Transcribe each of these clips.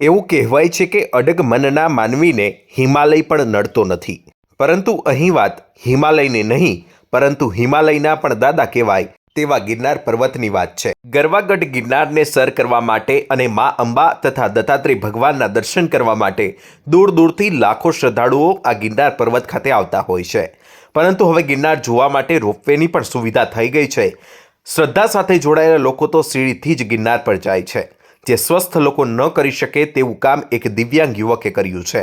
એવું કહેવાય છે કે અડગ મનના માનવીને હિમાલય પણ નડતો નથી. પરંતુ અહીં વાત હિમાલયને નહીં, પરંતુ હિમાલયના પણ દાદા કહેવાય તેવા ગિરનાર પર્વતની વાત છે. ગરવાગઢ ગિરનારને સર કરવા માટે અને મા અંબા તથા દત્તાત્રેય ભગવાનના દર્શન કરવા માટે દૂર દૂરથી લાખો શ્રદ્ધાળુઓ આ ગિરનાર પર્વત ખાતે આવતા હોય છે. પરંતુ હવે ગિરનાર જોવા માટે રોપવેની પણ સુવિધા થઈ ગઈ છે. શ્રદ્ધા સાથે જોડાયેલા લોકો તો સીડીથી જ ગિરનાર પર જાય છે. જે સ્વસ્થ લોકો ન કરી શકે તેવું કામ એક દિવ્યાંગ યુવકે કર્યું છે.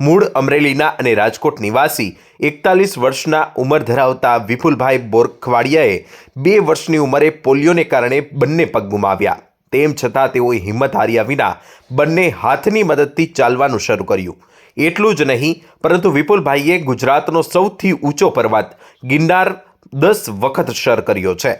મૂળ અમરેલીના અને રાજકોટ નિવાસી એકતાલીસ વર્ષના ઉંમર ધરાવતા વિપુલભાઈ બોરખવાડિયાએ બે વર્ષની ઉંમરે પોલિયોને કારણે બંને પગ ગુમાવ્યા. તેમ છતાં તેઓએ હિંમત હાર્યા વિના બંને હાથની મદદથી ચાલવાનું શરૂ કર્યું. એટલું જ નહીં, પરંતુ વિપુલભાઈએ ગુજરાતનો સૌથી ઊંચો પર્વત ગિરનાર દસ વખત સર કર્યો છે.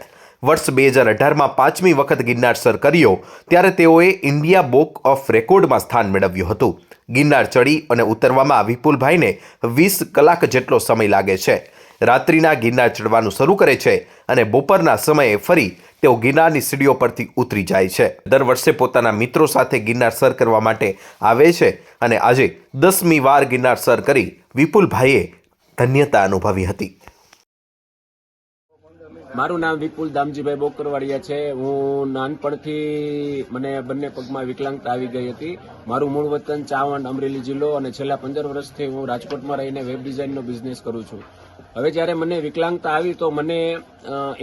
વર્ષ બે હજાર અઢારમાં પાંચમી વખત ગિરનાર સર કર્યો, ત્યારે તેઓએ ઇન્ડિયા બુક ઓફ રેકોર્ડમાં સ્થાન મેળવ્યું હતું. ગિરનાર ચડી અને ઉતરવામાં વિપુલભાઈને વીસ કલાક જેટલો સમય લાગે છે. રાત્રિના ગિરનાર ચડવાનું શરૂ કરે છે અને બપોરના સમયે ફરી તેઓ ગિરનારની સીડીઓ પરથી ઉતરી જાય છે. દર વર્ષે પોતાના મિત્રો સાથે ગિરનાર સર કરવા માટે આવે છે અને આજે દસમી વાર ગિરનાર સર કરી વિપુલભાઈએ ધન્યતા અનુભવી હતી. મારું નામ વિપુલ દામજીભાઈ બોકરવાડિયા છે. હું નાનપણથી મને બંને પગમાં વિકલાંગતા આવી ગઈ હતી. મારું મૂળ વતન ચાવંડ અમરેલી જિલ્લો અને છેલ્લા પંદર વર્ષથી હું રાજકોટમાં રહીને વેબ ડિઝાઇનનો બિઝનેસ કરું છું. હવે જ્યારે મને વિકલાંગતા આવી તો મને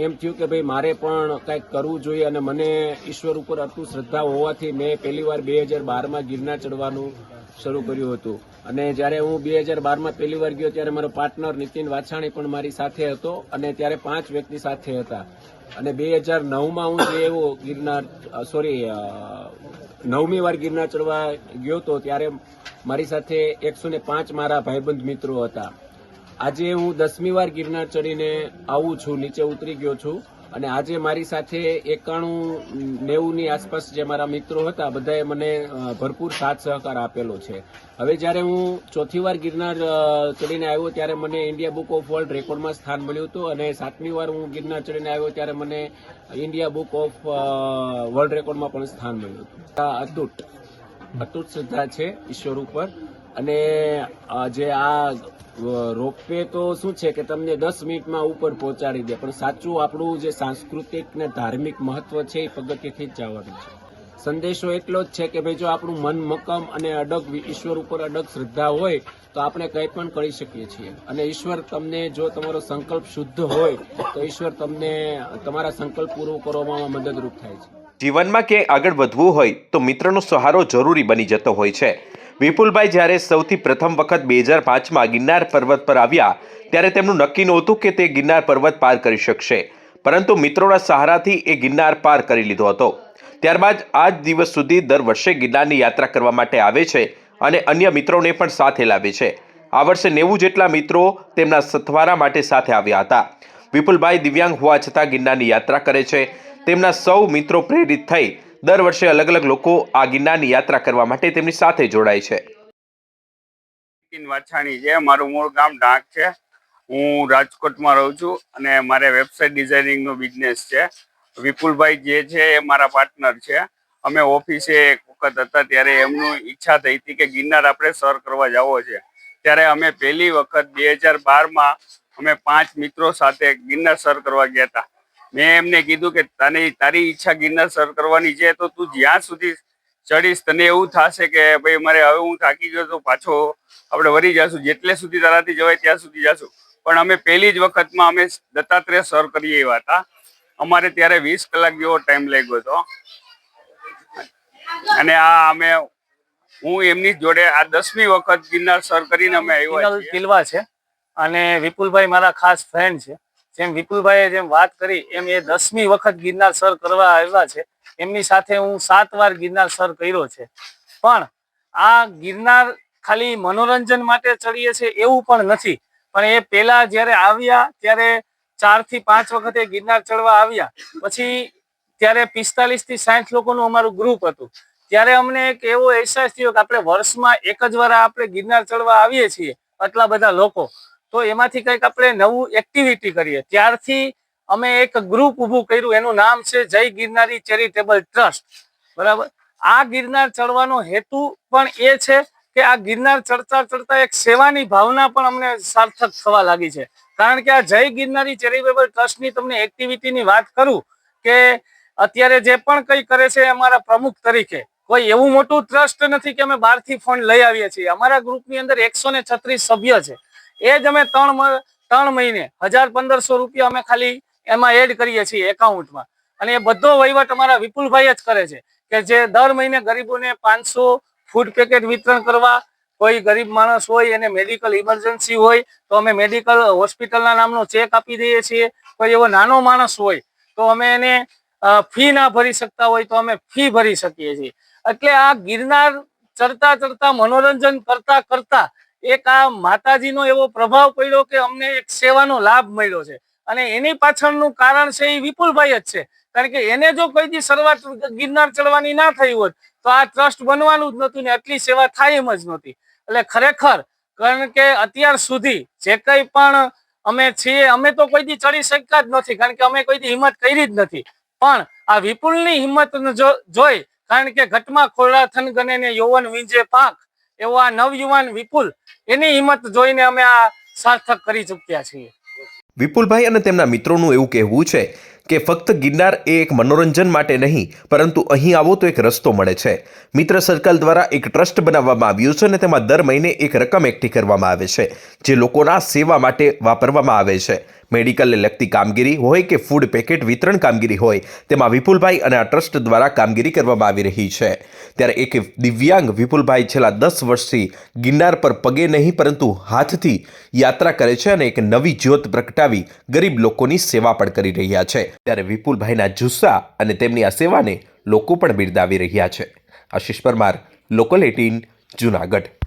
એમ થયું કે ભાઈ મારે પણ કંઈક કરવું જોઈએ અને મને ઈશ્વર ઉપર અતું શ્રદ્ધા હોવાથી મેં પહેલીવાર બે હજાર બારમાં ગિરનાર ચડવાનું શરૂ કર્યું હતું. અને જ્યારે હું બે હજાર બારમાં પહેલી વાર ગયો ત્યારે મારો પાર્ટનર નીતિન વાછાણી પણ મારી સાથે હતો અને ત્યારે પાંચ વ્યક્તિ સાથે હતા. અને બે હજાર નવમાં હું જે એવો ગિરનાર સોરી નવમી વાર ગિરનાર ચડવા ગયો હતો ત્યારે મારી સાથે એકસો ને પાંચ મારા ભાઈબંધ મિત્રો હતા. આજે હું દસમી વાર ગિરનાર ચડીને આવું છું, નીચે ઉતરી ગયો છું. અને આજે મારી સાથે એકાણું નેવુંની આસપાસ જે મારા મિત્રો હતા, બધાએ મને ભરપૂર સાથ સહકાર આપેલો છે. હવે જ્યારે હું ચોથી વાર ગિરનાર ચડીને આવ્યો ત્યારે મને ઇન્ડિયા બુક ઓફ વર્લ્ડ રેકોર્ડમાં સ્થાન મળ્યું હતું અને સાતમી વાર હું ગિરનાર ચડીને આવ્યો ત્યારે મને ઇન્ડિયા બુક ઓફ વર્લ્ડ રેકોર્ડમાં પણ સ્થાન મળ્યું હતું. અતૂટ અતૂટ શ્રદ્ધા છે ઈશ્વર ઉપર. અને જે આ રોપવે તો શું છે કે તમને દસ મિનિટમાં ઉપર પહોંચાડી દે, પણ સાચું આપણું જે સાંસ્કૃતિક ને ધાર્મિક મહત્વ છે એ પગથિયેથી જ જવાનું છે. સંદેશો એટલો જ છે કે ભાઈ જો આપણું મન મક્કમ અને અડગ ઈશ્વર ઉપર અડગ શ્રદ્ધા હોય, તો આપણે કંઈ પણ કરી શકીએ છીએ. અને ઈશ્વર તમને જો તમારો સંકલ્પ શુદ્ધ હોય, તો ઈશ્વર તમને તમારા સંકલ્પ પૂરો કરવામાં મદદરૂપ થાય છે. જીવનમાં ક્યાંય આગળ વધવું હોય, તો મિત્રનો સહારો જરૂરી બની જતો હોય છે. વિપુલભાઈ જ્યારે સૌથી પ્રથમ વખત બે હજાર પાંચમાં ગિરનાર પર્વત પર આવ્યા, ત્યારે તેમનું નક્કી નહોતું કે તે ગિરનાર પર્વત પાર કરી શકશે. પરંતુ મિત્રોના સહારાથી એ ગિરનાર પાર કરી લીધો હતો. ત્યારબાદ આજ દિવસ સુધી દર વર્ષે ગિરનારની યાત્રા કરવા માટે આવે છે અને અન્ય મિત્રોને પણ સાથે લાવે છે. આ વર્ષે નેવું જેટલા મિત્રો તેમના સથવારા માટે સાથે આવ્યા હતા. વિપુલભાઈ દિવ્યાંગ હોવા છતાં ગિરનારની યાત્રા કરે છે. તેમના સૌ મિત્રો પ્રેરિત થઈ દર વર્ષે અલગ અલગ લોકો આ ગિરનારની યાત્રા કરવા માટે તેમની સાથે જોડાય છે. મારું મૂળ ગામ ઢાંક છે. હું રાજકોટમાં રહું છું અને મારે વેબસાઇટ ડિઝાઇનિંગનો બિઝનેસ છે. વિપુલભાઈ જે છે એ મારા પાર્ટનર છે. અમે ઓફિસે એક વખત હતા ત્યારે એમનું ઈચ્છા થઈ હતી કે ગિરનાર આપણે સર કરવા જવો છે. ત્યારે અમે પહેલી વખત બે હજાર બારમાં અમે પાંચ મિત્રો સાથે ગિરનાર સર કરવા ગયા હતા. મેં એમને કીધું કે તને તારી ઈચ્છા ગિરનાર સર કરવાની છે તો તું જ્યાં સુધી ચડીશ તને એવું થશે કે ભાઈ મારે હવે હું થાકી ગયો તો પાછો આપણે વરી જશું. જેટલે સુધી તારાથી જવાય ત્યાં સુધી જશું. પણ અમે પહેલી જ વખતમાં અમે દત્તાત્રેય સર કરી એવા હતા. અમારે ત્યારે વીસ કલાક જેવો ટાઈમ લાગ્યો હતો. અને આ અમે હું એમની જોડે આ દસમી વખત ગિરનાર સર કરીને અમે આવ્યા પિનલ છે. અને વિપુલભાઈ મારા ખાસ ફ્રેન્ડ છે. જેમ વિપુલભાઈએ જેમ વાત કરી, એમ એ દસમી વખત ગિરનાર સર કરવા આવ્યા છે. એમની સાથે હું સાત વાર ગિરનાર સર કર્યો છે. પણ આ ગિરનાર ખાલી મનોરંજન માટે ચડીએ છે એવું પણ નથી. પણ એ પેલા જ્યારે આવ્યા, ત્યારે ચારથી પાંચ વખતે ગિરનાર ચડવા આવ્યા. પછી ત્યારે પિસ્તાલીસથી સાઠ લોકોનું અમારું ગ્રુપ હતું. ત્યારે અમને એક એવો અહેસાસ થયો કે આપણે વર્ષમાં એક જ વાર આપણે ગિરનાર ચડવા આવીએ છીએ આટલા બધા લોકો. તો એમાંથી કંઈક આપણે નવું એક્ટિવિટી કરીએ. ત્યારથી અમે એક ગ્રુપ ઊભું કર્યું, એનું નામ છે જય ગિરનારી ચેરિટેબલ ટ્રસ્ટ બરાબર? આ ગિરનાર ચડવાનો હેતુ પણ એ છે કે આ ગિરનાર ચડતા ચડતા એક સેવાની ભાવના પણ અમને સાર્થક થવા લાગી છે. કારણ કે આ જય ગિરનારી ચેરિટેબલ ટ્રસ્ટની તમને એક્ટિવિટીની વાત કરું કે અત્યારે જે પણ કંઈ કરે છે અમારા પ્રમુખ તરીકે. કોઈ એવું મોટું ટ્રસ્ટ નથી કે અમે બહારથી ફંડ લઈ આવીએ છીએ. અમારા ગ્રુપની અંદર એકસો સભ્ય છે. એ જ અમે ત્રણ ત્રણ મહિને, હજાર પંદરસો રૂપિયા અમે ખાલી એમાં એડ કરીએ છીએ એકાઉન્ટમાં. અને એ બધો વહીવટ અમારા વિપુલભાઈ જ કરે છે, કે જે દર મહિને ગરીબોને પાંચસો ફૂડ પેકેટ વિતરણ કરવા, કોઈ ગરીબ માણસ હોય, એને મેડિકલ ઇમરજન્સી હોય, તો અમે મેડિકલ હોસ્પિટલના નામનો ચેક આપી દઈએ છીએ. કોઈ એવો નાનો માણસ હોય, તો અમે એને ફી ના ભરી શકતા હોય, તો અમે ફી ભરી શકીએ છીએ. એટલે આ ગિરનાર ચડતા ચડતા મનોરંજન કરતા કરતા એક આ માતાજીનો એવો પ્રભાવ પડ્યો કે અમને એક સેવાનો લાભ મળ્યો છે. અને એની પાછળનું કારણ છે એ વિપુલભાઈ જ છે. કારણ કે એને જો કોઈ દી શરૂઆત ગિરનાર ચડવાની ના થઈ હોત, તો આ ટ્રસ્ટ બનવાનું જ નહોતું ને આટલી સેવા થાય એમ જ નહોતી. એટલે ખરેખર, કારણ કે અત્યાર સુધી જે કંઈ પણ અમે છીએ, અમે તો કોઈ દી ચડી શક્યા જ નથી, કારણ કે અમે કોઈ દી હિંમત કરી જ નથી. પણ આ વિપુલની હિંમત જોઈ, કારણ કે ઘટમાં ખોરડા થનગને યૌવન વિંજે પાંખ એવો આ નવયુવાન વિપુલ, એની હિંમત જોઈને અમે આ સાર્થક કરી ચૂક્યા છીએ. વિપુલભાઈ અને તેમના મિત્રોનું એવું કહેવું છે કે ફક્ત ગિરનાર એ એક મનોરંજન માટે નહીં, પરંતુ અહીં આવો તો એક રસ્તો મળે છે. મિત્ર સર્કલ દ્વારા એક ટ્રસ્ટ બનાવવામાં આવ્યું છે અને તેમાં દર મહિને એક રકમ એકઠી કરવામાં આવે છે, જે લોકોના સેવા માટે વાપરવામાં આવે છે. મેડિકલને લગતી કામગીરી હોય કે ફૂડ પેકેટ વિતરણ કામગીરી હોય, તેમાં વિપુલભાઈ અને આ ટ્રસ્ટ દ્વારા કામગીરી કરવામાં આવી રહી છે. ત્યારે એક દિવ્યાંગ વિપુલભાઈ છેલ્લા દસ વર્ષથી ગિરનાર પર પગે નહીં, પરંતુ હાથથી યાત્રા કરે છે અને એક નવી જ્યોત પ્રગટાવી ગરીબ લોકોની સેવા પણ કરી રહ્યા છે. ત્યારે વિપુલભાઈના જુસ્સા અને તેમની આ સેવાને લોકો પણ બિરદાવી રહ્યા છે. Ashish Parmar local eighteen, Junagadh.